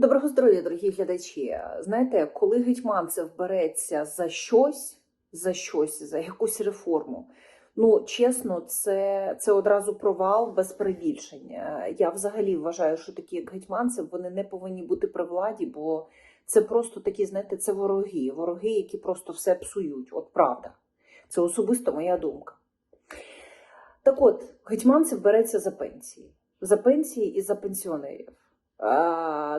Доброго здоров'я, дорогі глядачі. Знаєте, коли Гетьманцев береться за щось, за щось, за якусь реформу, ну чесно, це, це одразу провал без перебільшення. Я взагалі вважаю, що такі, як Гетьманцев, вони не повинні бути при владі, бо це просто такі, знаєте, це вороги, вороги, які просто все псують. От правда. Це особисто моя думка. Так от, Гетьманцев береться за пенсії, за пенсії і за пенсіонерів.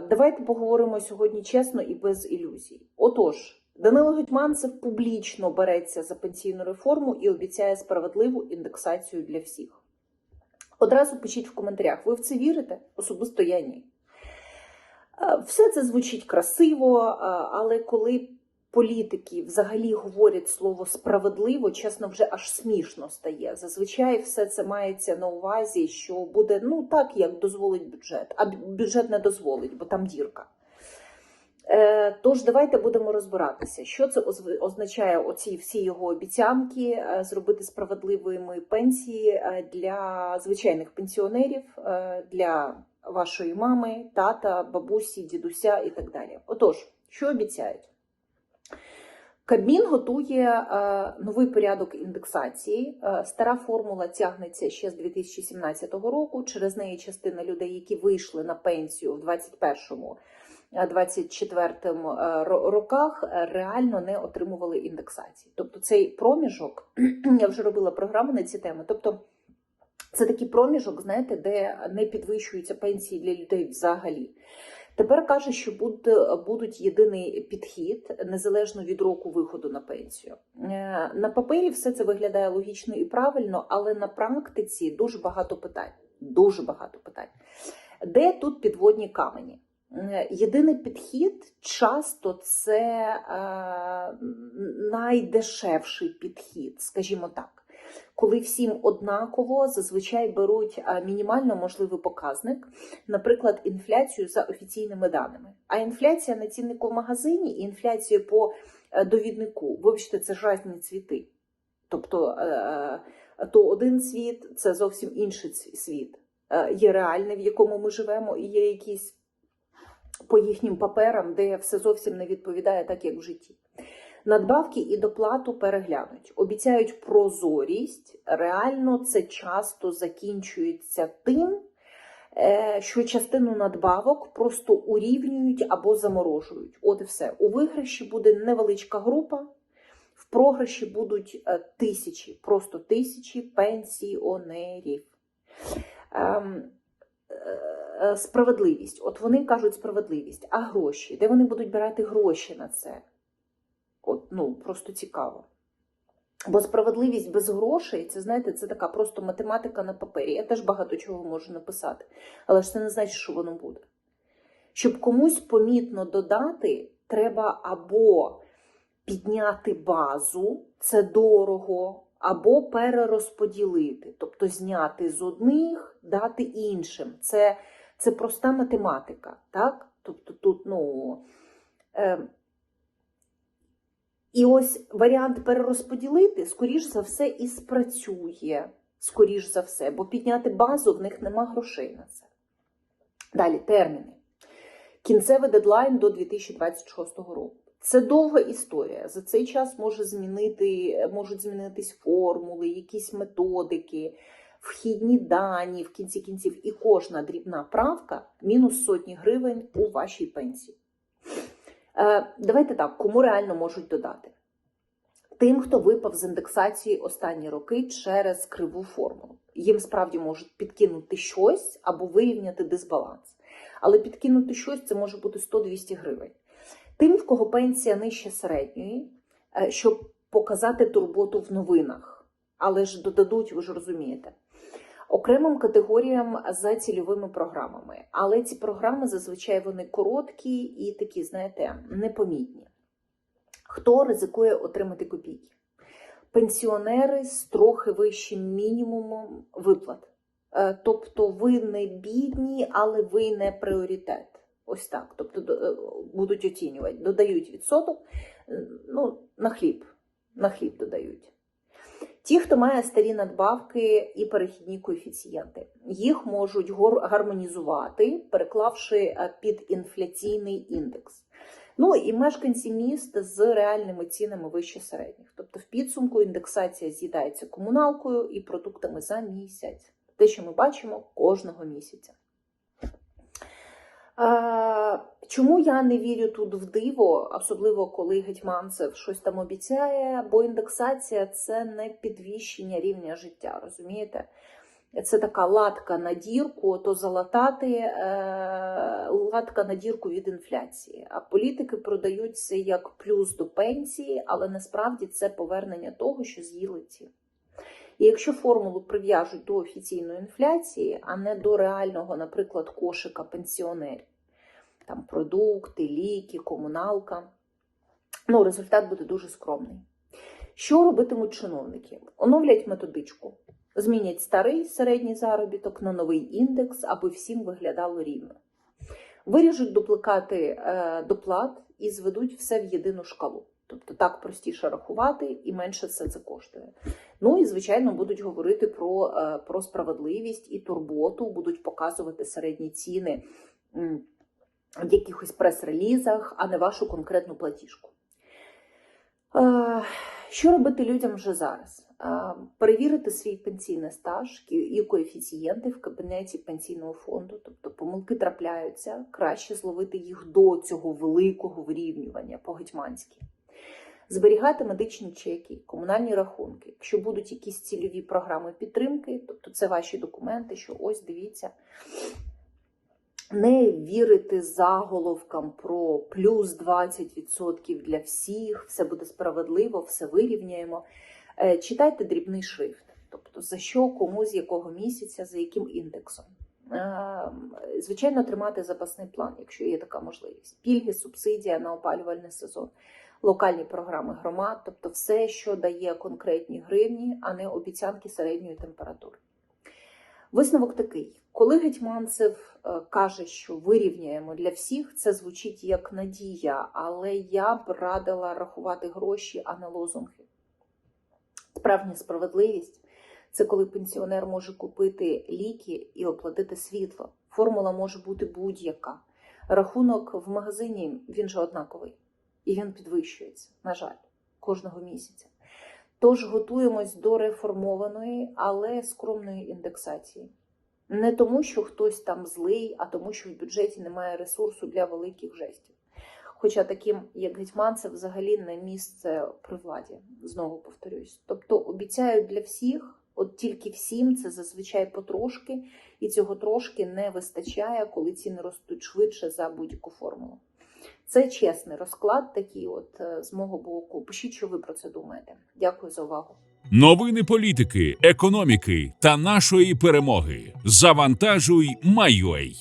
Давайте поговоримо сьогодні чесно і без ілюзій. Отож, Данило Гетьманцев публічно береться за пенсійну реформу і обіцяє справедливу індексацію для всіх. Одразу пишіть в коментарях, ви в це вірите? Особисто я ні. Все це звучить красиво, але коли політики взагалі говорять слово справедливо, чесно, вже аж смішно стає. Зазвичай все це мається на увазі, що буде ну так, як дозволить бюджет, а бюджет не дозволить, бо там дірка. Е, Тож давайте будемо розбиратися, що це означає оці всі його обіцянки е, зробити справедливими пенсії е, для звичайних пенсіонерів, для вашої мами, тата, бабусі, дідуся і так далі. Отож, що обіцяють? Кабмін готує е, новий порядок індексації. Е, стара формула тягнеться ще з 2017 року. Через неї частина людей, які вийшли на пенсію в 21-му, е, 24-му ро- роках, реально не отримували індексації. Тобто цей проміжок, я вже робила програму на ці теми. Тобто це такий проміжок, знаєте, де не підвищуються пенсії для людей взагалі. Тепер каже, що буде, будуть єдиний підхід незалежно від року виходу на пенсію. Е, На папері все це виглядає логічно і правильно, але на практиці дуже багато питань. Дуже багато питань. Де тут підводні камені? Е, Єдиний підхід часто це е, найдешевший підхід, скажімо так. Коли всім однаково зазвичай беруть мінімально можливий показник, наприклад, інфляцію за офіційними даними. А інфляція на ціннику в магазині і інфляція по е, довіднику, вибачте, це ж різні цвіти. Тобто е, то один світ це зовсім інший світ. Е, Є реальний, в якому ми живемо, і є якийсь по їхнім паперам, де все зовсім не відповідає так, як в житті. Надбавки і доплату переглянуть. Обіцяють прозорість. Реально це часто закінчується тим, е, що частину надбавок просто урівнюють або заморожують. От і все. У виграші буде невеличка група, в програші будуть е, тисячі, просто тисячі пенсіонерів. Ем, е, Справедливість. От вони кажуть справедливість, а гроші? Де вони будуть брати гроші на це? От, ну, просто цікаво. Бо справедливість без грошей, це знаєте, це така просто математика на папері. Я теж багато чого можу написати, але ж це не значить, що воно буде. Щоб комусь помітно додати, треба або підняти базу, це дорого, або перерозподілити, тобто зняти з одних, дати іншим. Це, це проста математика, так? Тобто тут, ну. Е, і ось варіант перерозподілити, скоріш за все, і спрацює, скоріш за все, бо підняти базу в них нема грошей на це. Далі терміни. Кінцевий дедлайн до 2026 року. Це довга історія. За цей час може змінити, можуть змінитись формули, якісь методики, вхідні дані в кінці кінців, і кожна дрібна правка мінус сотні гривень у вашій пенсії. Е, Давайте так, кому реально можуть додати? Тим, хто випав з індексації останні роки через криву формулу. Їм справді можуть підкинути щось або вирівняти дисбаланс. Але підкинути щось це може бути 100-200 гривень. Тим, в кого пенсія нижче середньої, е, щоб показати турботу в новинах. Але ж додадуть, ви ж розумієте. Окремим категоріям за цільовими програмами. Але ці програми зазвичай вони короткі і такі, знаєте, непомітні. Хто ризикує отримати копійки? Пенсіонери з трохи вищим мінімумом виплат. Е, Тобто ви не бідні, але ви не пріоритет. Ось так. Тобто е, будуть оцінювати, додають відсоток, е, ну, на хліб, на хліб додають. Ті, хто має старі надбавки і перехідні коефіцієнти, їх можуть гармонізувати, переклавши е, під інфляційний індекс. Ну і мешканці міст з реальними цінами вище середніх. Тобто в підсумку індексація з'їдається комуналкою і продуктами за місяць. Те, що ми бачимо кожного місяця. Чому я не вірю тут в диво, особливо коли Гетьманцев щось там обіцяє, бо індексація це не підвищення рівня життя, розумієте? Це така латка на дірку, то залатати е, латка на дірку від інфляції. А політики продають це як плюс до пенсії, але насправді це повернення того, що з'їли ті. І якщо формулу прив'яжуть до офіційної інфляції, а не до реального, наприклад, кошика пенсіонерів, там продукти, ліки, комуналка, ну, результат буде дуже скромний. Що робитимуть чиновники? Оновлять методичку, змінять старий середній заробіток на новий індекс, аби всім виглядало рівно. Виріжуть дупликати е, доплат і зведуть все в єдину шкалу. Тобто так простіше рахувати і менше все це коштує. Ну і звичайно будуть говорити про, е, про справедливість і турботу, будуть показувати середні ціни в якихось прес-релізах, а не вашу конкретну платіжку. Що робити людям вже зараз? Перевірити свій пенсійний стаж і коефіцієнти в кабінеті пенсійного фонду, тобто помилки трапляються, краще зловити їх до цього великого вирівнювання по-гетьманськи. Зберігати медичні чеки, комунальні рахунки. Якщо будуть якісь цільові програми підтримки, тобто це ваші документи, що ось дивіться. Не вірити заголовкам про плюс 20% для всіх, все буде справедливо, все вирівняємо. Е, Читайте дрібний шрифт, тобто за що, кому, з якого місяця, за яким індексом. Е, Звичайно, тримати запасний план, якщо є така можливість. Пільги, субсидія на опалювальний сезон, локальні програми громад, тобто все, що дає конкретні гривні, а не обіцянки середньої температури. Висновок такий: коли Гетьманцев е, каже, що вирівняємо для всіх, це звучить як надія, але я б радила рахувати гроші, а не лозунги. Справжня справедливість це коли пенсіонер може купити ліки і оплатити світло. Формула може бути будь-яка. Рахунок в магазині він же однаковий, і він підвищується, на жаль, кожного місяця. Тож готуємось до реформованої, але скромної індексації. Не тому, що хтось там злий, а тому, що в бюджеті немає ресурсу для великих жестів. Хоча таким, як Гетьманцев, взагалі не місце при владі, знову повторюсь. Тобто обіцяють для всіх, от тільки всім це зазвичай потрошки, і цього трошки не вистачає, коли ціни ростуть швидше за будь-яку формулу. Це чесний розклад, такий, от е, з мого боку. Пишіть, що ви про це думаєте. Дякую за увагу. Новини політики, економіки та нашої перемоги. Завантажуй, Майой.